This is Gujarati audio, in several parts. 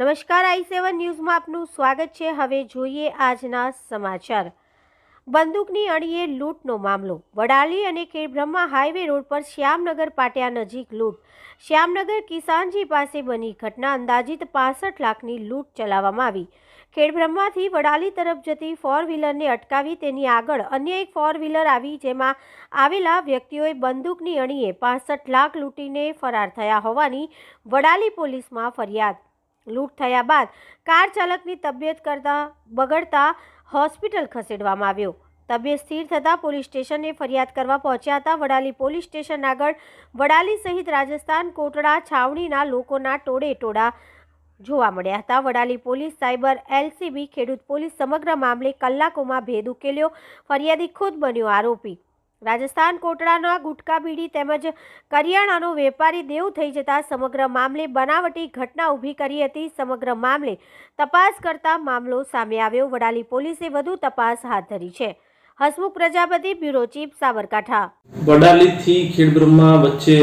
નમસ્કાર, આઈ સેવન ન્યૂઝમાં આપનું સ્વાગત છે. હવે જોઈએ આજના સમાચાર. બંદૂકની અણીએ લૂંટનો મામલો. વડાલી અને ખેડબ્રહ્મા હાઈવે રોડ પર શ્યામનગર પાટિયા નજીક લૂંટ. શ્યામનગર કિસાનજી પાસે બની ઘટના અંદાજિત પાસઠ લાખની લૂંટ ચલાવવામાં આવી. ખેડબ્રહ્માથી વડાલી તરફ જતી ફોર વ્હીલરને અટકાવી તેની આગળ અન્ય એક ફોર વ્હીલર આવી જેમાં આવેલા વ્યક્તિઓએ બંદૂકની અણીએ પાસઠ લાખ લૂંટીને ફરાર થયા હોવાની વડાલી પોલીસમાં ફરિયાદ. લૂંટ થયા બાદ કાર ચાલકની તબિયત કરતા બગડતા હોસ્પિટલ ખસેડવામાં આવ્યો. તબિયત સ્થિર થતાં પોલીસ સ્ટેશને ફરિયાદ કરવા પહોંચ્યા હતા. વડાલી પોલીસ સ્ટેશન આગળ વડાલી સહિત રાજસ્થાન, કોટડા, છાવણીના લોકોના ટોળે ટોળા જોવા મળ્યા હતા. વડાલી પોલીસ સાયબર એલસીબી ખેડૂત પોલીસ સમગ્ર મામલે કલાકોમાં ભેદ ઉકેલ્યો. ફરિયાદી ખુદ બન્યો આરોપી. રાજસ્થાન કોટડાના ગુટકા બીડી તેમજ કરિયાણાનો વેપારી દેવ થઈ જતા સમગ્ર મામલે બનાવટી ઘટના ઊભી કરી હતી. સમગ્ર મામલે તપાસ કરતા મામલો સામે આવ્યો. વડાલી પોલીસે વધુ તપાસ હાથ ધરી છે. Hasmukh Prajapati, bureau chief, Sabarkantha. વડાલીથી Khedbrahma વચ્ચે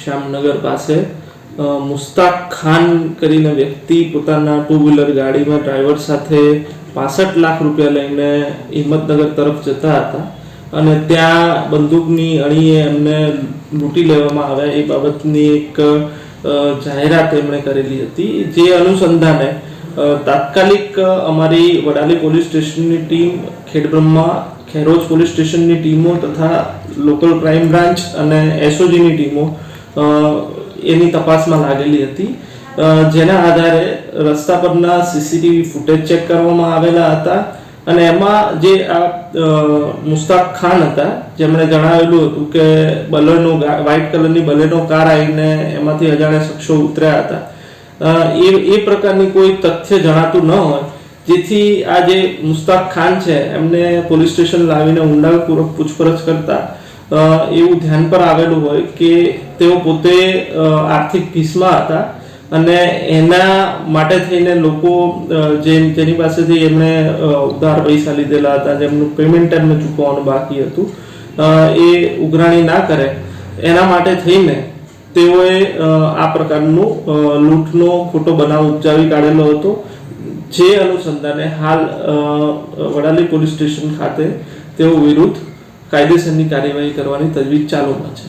શ્યામનગર પાસે મુસ્તાક ખાન કરીને વ્યક્તિ પોતાના ટુ વ્હીલર ગાડીમાં ડ્રાઈવર સાથે પાસઠ લાખ રૂપિયા લઈને હિંમતનગર તરફ જતા હતા. અને ત્યાં બંદૂકની અણીએ એમને લૂંટી લેવામાં આવ્યા એ બાબતની એક જાહેરાત એમણે કરેલી હતી, જે અનુસંધાને તાત્કાલિક અમારી વડાલી પોલીસ સ્ટેશનની ટીમ, ખેડબ્રહ્મા, ખેરોજ પોલીસ સ્ટેશનની ટીમો તથા લોકલ ક્રાઇમ બ્રાન્ચ અને એસઓજીની ટીમો એની તપાસમાં લાગેલી હતી. જેના આધારે રસ્તા પરના સીસીટીવી ફૂટેજ ચેક કરવામાં આવેલા હતા. અને એમાં જે આ મુસ્તાક ખાન હતા, જેમણે જણાવેલું હતું કે બલેનો વ્હાઇટ કલરની બલેનો કાર આવીને એમાંથી અજાણ્યા શખ્સો ઉતર્યા હતા. એ એ પ્રકારની કોઈ તથ્ય જણાતું ન હોય, જેથી આ જે મુસ્તાક ખાન છે, એમને પોલીસ સ્ટેશન લાવીને ઊંડાણપૂર્વક પૂછપરછ કરતા એવું ધ્યાન પર આવેલું હોય કે તેઓ પોતે આર્થિક ભીસમાં હતા અને એના માટે થઈને લોકો જે જેની પાસેથી એમણે ઉધાર પૈસા લીધેલા હતા જેમનું પેમેન્ટ એમને ચૂકવવાનું બાકી હતું એ ઉઘરાણી ના કરે, એના માટે થઈને તેઓએ આ પ્રકારનું લૂંટનો ખોટો બનાવ ઉપજાવી કાઢેલો હતો, જે અનુસંધાને હાલ વડાલી પોલીસ સ્ટેશન ખાતે તેઓ વિરુદ્ધ કાયદેસરની કાર્યવાહી કરવાની તજવીજ ચાલુમાં છે.